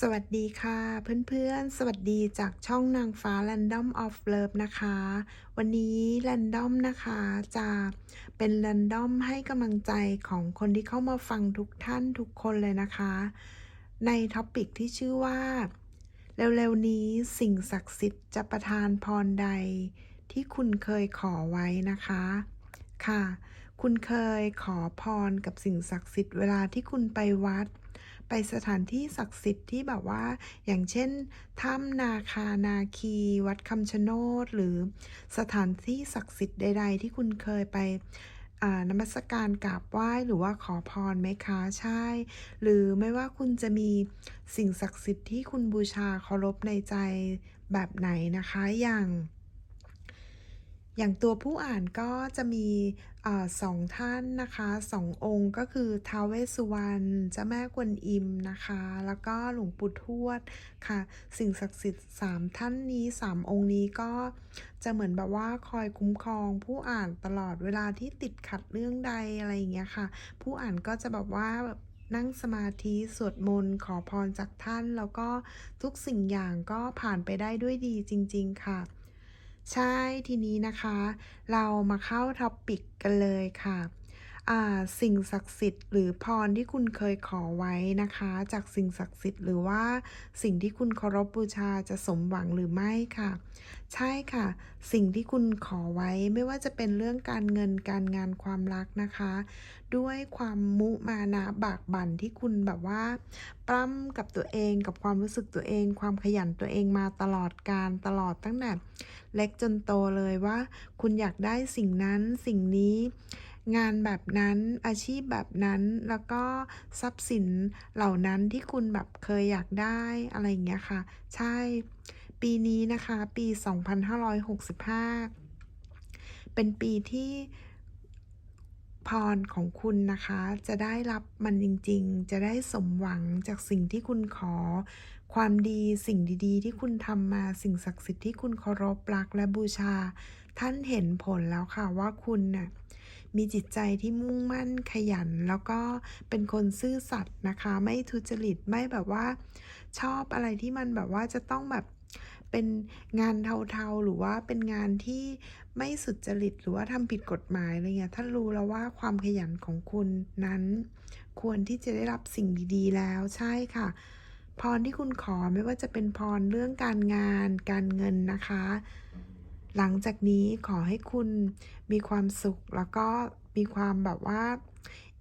สวัสดีค่ะ เพื่อนๆ สวัสดีจากช่องนางฟ้า Random of Love นะคะ วันนี้ Random นะคะจะเป็น Random ให้กำลังใจของคนที่เข้ามาฟังทุกท่านทุกคนเลยนะคะ ในท็อปิกที่ชื่อว่า เร็วๆ นี้สิ่งศักดิ์สิทธิ์จะประทานพรใดที่คุณเคยขอไว้นะคะ ค่ะ คุณเคยขอพรกับสิ่งศักดิ์สิทธิ์เวลาที่คุณไปวัด ไปสถานที่ศักดิ์สิทธิ์ที่แบบว่า อย่างเช่นถ้ำนาคานาคี วัดคำชะโนด หรือสถานที่ศักดิ์สิทธิ์ใด ๆ ที่คุณเคยไปนมัสการกราบไหว้หรือว่าขอพรไหมคะใช่ หรือไม่ว่าคุณจะมีสิ่งศักดิ์สิทธิ์ที่คุณบูชาเคารพในใจแบบไหนนะคะอย่าง อย่างตัวผู้อ่านก็จะมีอสองท่านนะคะสององค์ก็คือท้าวเวสสุวรรณเจ้าแม่กวนอิมนะคะ แล้วก็หลวงปู่ทวดค่ะ สิ่งศักดิ์สิทธิ์สามท่านนี้สามองค์นี้ก็จะเหมือนแบบว่าคอยคุ้มครอง ผู้อ่านตลอดเวลาที่ติดขัดเรื่องใดอะไรอย่างเงี้ยค่ะ ผู้อ่านก็จะแบบว่าแบบนั่งสมาธิสวดมนต์ขอพรจากท่าน แล้วก็ทุกสิ่งอย่างก็ผ่านไปได้ด้วยดีจริง ๆ ค่ะ ใช่ทีนี้นะคะ เรามาเข้าท็อปิกกันเลยค่ะ สิ่งศักดิ์สิทธิ์หรือพรที่คุณเคยขอไว้นะคะ จากสิ่งศักดิ์สิทธิ์หรือว่าสิ่งที่คุณเคารพบูชาจะสมหวังหรือไม่ค่ะ ใช่ค่ะ สิ่งที่คุณขอไว้ไม่ว่าจะเป็นเรื่องการเงินการงานความรักนะคะ ด้วยความมุมานะบากบั่นที่คุณแบบว่าปล้ำกับตัวเองกับความรู้สึกตัวเอง ความขยันตัวเองมาตลอดการตลอดตั้งแต่เล็กจนโตเลยว่า คุณอยากได้สิ่งนั้นสิ่งนี้ งานแบบนั้นอาชีพแบบนั้นแล้วก็ทรัพย์สินเหล่านั้นที่คุณแบบเคยอยากได้อะไรอย่างเงี้ยค่ะ ใช่ปีนี้นะคะปี 2565 เป็นปีที่พรของคุณนะคะ จะได้รับมันจริง ๆ จะได้สมหวังจากสิ่งที่คุณขอ ความดีสิ่งดีๆ ที่คุณทำมาสิ่งศักดิ์สิทธิ์ที่คุณเคารพรักและบูชา ท่านเห็นผลแล้วค่ะว่าคุณน่ะมีจิตใจที่มุ่งมั่นขยัน แล้วก็เป็นคนซื่อสัตย์นะคะ ไม่ทุจริตไม่แบบว่า ชอบอะไรที่มันแบบว่าจะต้องแบบเป็นงานเทาๆ หรือว่าเป็นงานที่ไม่สุจริตหรือว่าทำผิดกฎหมายอะไรเงี้ยท่านรู้แล้วว่าความขยันของคุณนั้น ควรที่จะได้รับสิ่งดีๆแล้วใช่ค่ะ พรที่คุณขอไม่ว่าจะเป็นพรเรื่องการงานการเงินนะคะ หลังจากนี้ขอให้คุณมีความสุขแล้วก็มีความแบบว่า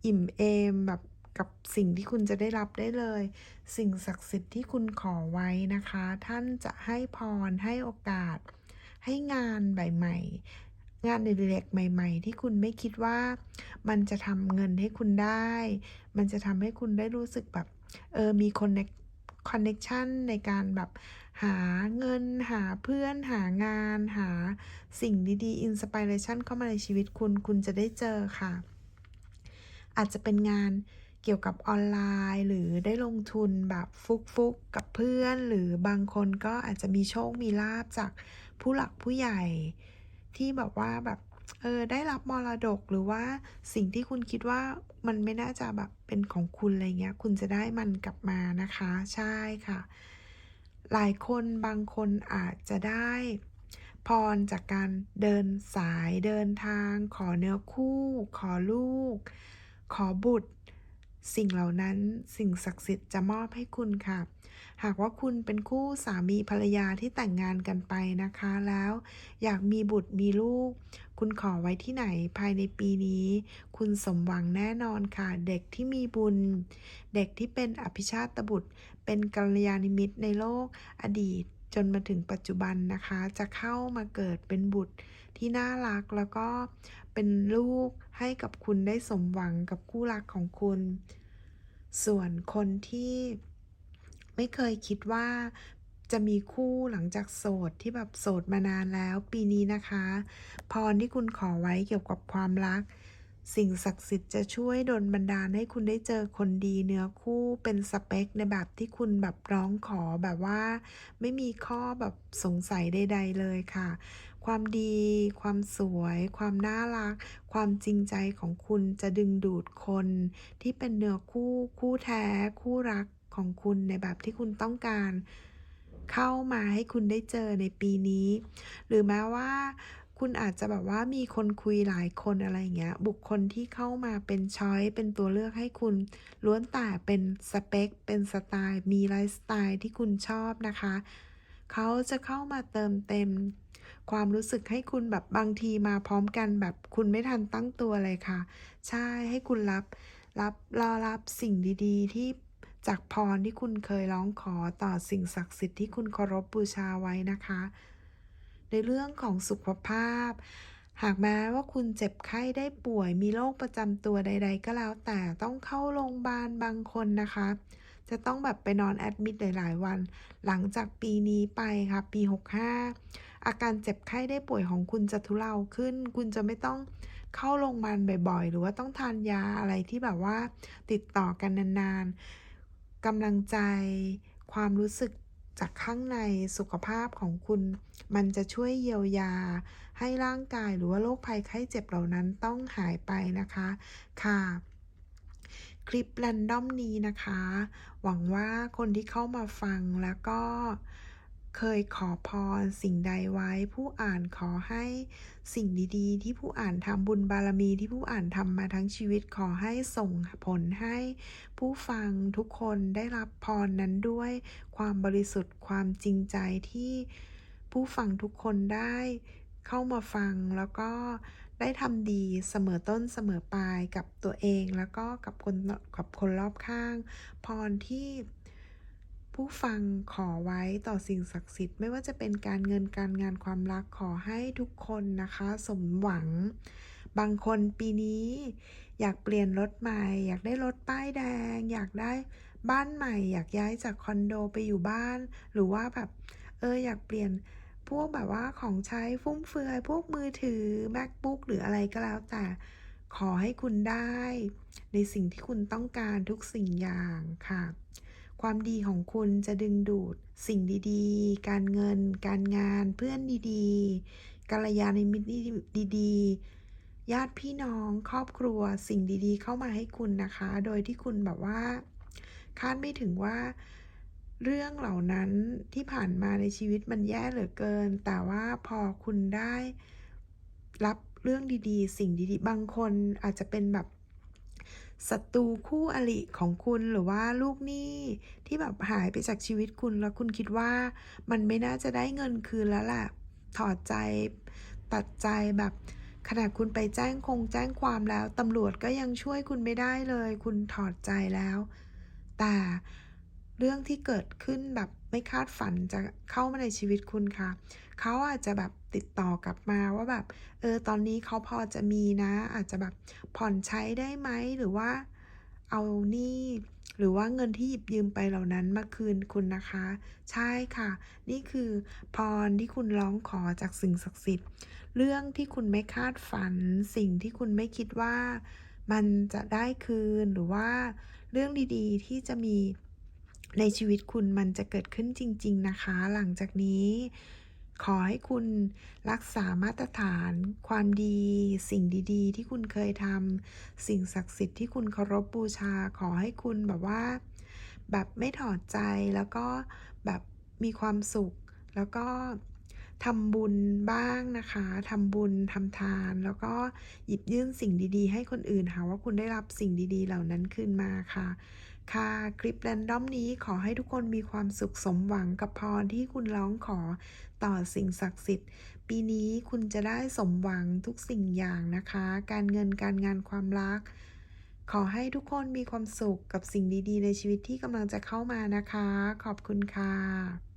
อิ่มเอมแบบกับสิ่งที่คุณจะได้รับได้เลย สิ่งศักดิ์สิทธิ์ที่คุณขอไว้นะคะ ท่านจะให้พรให้โอกาส ให้งานใหม่ๆงานเล็กๆใหม่ ๆ ที่คุณไม่คิดว่า มันจะทำเงินให้คุณได้ มันจะทำให้คุณได้รู้สึกแบบ เออ มีคอนเนค คอนเนคชันในการแบบหาเงิน หาเพื่อน หางาน หาสิ่งดีๆอินสปิเรชันเข้ามาในชีวิตคุณ คุณจะได้เจอค่ะ อาจจะเป็นงานเกี่ยวกับออนไลน์ หรือได้ลงทุนแบบฟุกๆกกับเพื่อน หรือบางคนก็อาจจะมีโชค มีลาบจากผู้หลักผู้ใหญ่ ที่แบบว่าแบบเออได้รับมรดกหรือว่าสิ่งที่คุณคิดว่า มันไม่น่าจะแบบเป็นของคุณอะไรเงี้ย คุณจะได้มันกลับมานะคะ ใช่ค่ะ หลายคนบางคนอาจจะได้ พรจากการเดินสายเดินทาง ขอเนื้อคู่ ขอลูก ขอบุตร สิ่งเหล่านั้นสิ่งศักดิ์สิทธิ์จะมอบให้คุณค่ะ หากว่าคุณเป็นคู่สามีภรรยาที่แต่งงานกันไปนะคะแล้ว อยากมีบุตรมีลูก คุณขอไว้ที่ไหนภายในปีนี้ คุณสมหวังแน่นอนค่ะ เด็กที่มีบุญ เด็กที่เป็นอภิชาตบุตร เป็นกัลยาณมิตรในโลกอดีตจนมาถึงปัจจุบันนะคะ จะเข้ามาเกิดเป็นบุตร ที่น่ารักแล้วก็เป็นลูกให้กับคุณได้สมหวังกับคู่รักของคุณ ส่วนคนที่ไม่เคยคิดว่าจะมีคู่หลังจากโสดที่แบบโสดมานานแล้ว ปีนี้นะคะ พรที่คุณขอไว้เกี่ยวกับความรัก สิ่งศักดิ์สิทธิ์จะช่วยดลบันดาลให้คุณได้เจอคนดีเนื้อคู่เป็นสเปคในแบบที่คุณแบบร้องขอแบบว่า ไม่มีข้อแบบสงสัยใด ๆ เลยค่ะ ความดี ความสวย ความน่ารัก ความจริงใจของคุณจะดึงดูดคนที่เป็นเนื้อคู่คู่แท้ คู่รักของคุณในแบบที่คุณต้องการ เข้ามาให้คุณได้เจอในปีนี้ หรือแม้ว่าคุณอาจจะแบบว่ามีคนคุยหลายคนอะไรเงี้ย บุคคลที่เข้ามาเป็นช้อยเป็นตัวเลือกให้คุณ ล้วนแต่เป็นสเปค เป็นสไตล์ มีไลฟ์สไตล์ที่คุณชอบนะคะ เขาจะเข้ามาเติมเต็ม ความรู้สึกให้คุณแบบบางทีมาพร้อมกันแบบคุณไม่ทันตั้งตัวเลยค่ะ ใช่ให้คุณรับรับรอรับสิ่งดีๆ ที่จากพรที่คุณเคยร้องขอต่อสิ่งศักดิ์สิทธิ์ที่คุณเคารพบูชาไว้นะคะ ในเรื่องของสุขภาพ หากแม้ว่าคุณเจ็บไข้ได้ป่วยมีโรคประจำตัวใด ๆ ก็แล้วแต่ต้องเข้าโรงพยาบาลบางคนนะคะ จะต้องแบบไปนอนแอดมิดหลายๆวัน หลังจากปีนี้ไปค่ะปี 65 อาการเจ็บไข้ได้ป่วยของคุณจะทุเลาขึ้น คุณจะไม่ต้องเข้าโรงพยาบาลบ่อยๆ หรือว่าต้องทานยาอะไรที่แบบว่าติดต่อกันนานๆกำลังใจความรู้สึกจากข้างในสุขภาพของคุณ มันจะช่วยเยียวยา ให้ร่างกายหรือว่าโรคภัยไข้เจ็บเหล่านั้นต้องหายไปนะคะ ค่ะ คลิปแรนดอมนี้นะคะ หวังว่าคนที่เข้ามาฟังแล้วก็เคยขอพรสิ่งใดไว้ ผู้อ่านขอให้สิ่งดีๆ ที่ผู้อ่านทำบุญบารมีที่ผู้อ่านทำมาทั้งชีวิตขอให้ส่งผลให้ผู้ฟังทุกคนได้รับพรนั้นด้วยความบริสุทธิ์ความจริงใจที่ผู้ฟังทุกคนได้เข้ามาฟังแล้วก็ ได้ทำดีเสมอต้นเสมอปลายกับตัวเองแล้วก็กับคนกับคนรอบข้าง พรที่ผู้ฟังขอไว้ต่อสิ่งศักดิ์สิทธิ์ไม่ว่าจะเป็นการเงินการงานความรักขอให้ทุกคนนะคะ สมหวัง บางคนปีนี้ อยากเปลี่ยนรถใหม่ อยากได้รถป้ายแดง อยากได้บ้านใหม่ อยากย้ายจากคอนโดไปอยู่บ้าน หรือว่าแบบเอออยากเปลี่ยน พวกแบบว่าของใช้ฟุ่มเฟือย พวกมือถือ MacBook หรืออะไรก็แล้วแต่ ขอให้คุณได้ ในสิ่งที่คุณต้องการทุกสิ่งอย่างค่ะ ความดีของคุณจะดึงดูดสิ่งดีๆ การเงิน การงาน เพื่อนดีๆกัลยาณมิตรดีๆ ญาติพี่น้องครอบครัวสิ่งดีๆ เข้ามาให้คุณนะคะ โดยที่คุณแบบว่า คาดไม่ถึงว่า เรื่องเหล่านั้นที่ผ่านมาในชีวิตมันแย่เหลือเกิน แต่ว่าพอคุณได้รับเรื่องดีๆ สิ่งดีๆ บางคนอาจจะเป็นแบบศัตรูคู่อริของคุณหรือว่าลูกหนี้ที่แบบหายไปจากชีวิตคุณแล้วคุณคิดว่ามันไม่น่าจะได้เงินคืนแล้วแหละถอดใจตัดใจแบบขนาดคุณไปแจ้งคงแจ้งความแล้วตำรวจก็ยังช่วยคุณไม่ได้เลย คุณถอดใจแล้ว แต่ เรื่องที่เกิดขึ้นแบบไม่คาดฝันจะเข้ามาในชีวิตคุณค่ะ เขาอาจจะแบบติดต่อกลับมาว่าแบบ เออ ตอนนี้เขาพอจะมีนะ อาจจะแบบผ่อนใช้ได้ไหมหรือว่าเอานี้หรือว่าเงินที่หยิบยืมไปเหล่านั้นมาคืนคุณนะคะ ใช่ค่ะ นี่คือพรที่คุณร้องขอจากสิ่งศักดิ์สิทธิ์ เรื่องที่คุณไม่คาดฝัน สิ่งที่คุณไม่คิดว่า มันจะได้คืนหรือว่าเรื่องดีๆที่จะมี ในชีวิตคุณมันจะเกิดขึ้นจริง ๆ นะคะ หลังจากนี้ ขอให้คุณรักษามาตรฐาน ความดี สิ่งดีๆ ที่คุณเคยทำสิ่งศักดิ์สิทธิ์ที่คุณเคารพบูชา ขอให้คุณแบบว่า แบบไม่ถอดใจแล้วก็แบบมีความสุข แล้วก็ทำบุญบ้างนะคะทำบุญทำทาน แล้วก็หยิบยื่นสิ่งดีๆ ให้คนอื่นหาว่าคุณได้รับสิ่งดีๆ เหล่านั้นคืนมาค่ะ ค่ะ คลิปแรนดอมนี้ขอให้ทุกคนมีความสุขสมหวังกับพรที่คุณร้องขอต่อสิ่งศักดิ์สิทธิ์ ปีนี้คุณจะได้สมหวังทุกสิ่งอย่างนะคะ การเงินการงานความรัก ขอให้ทุกคนมีความสุขกับสิ่งดีๆ ในชีวิตที่กำลังจะเข้ามานะคะ ขอบคุณค่ะ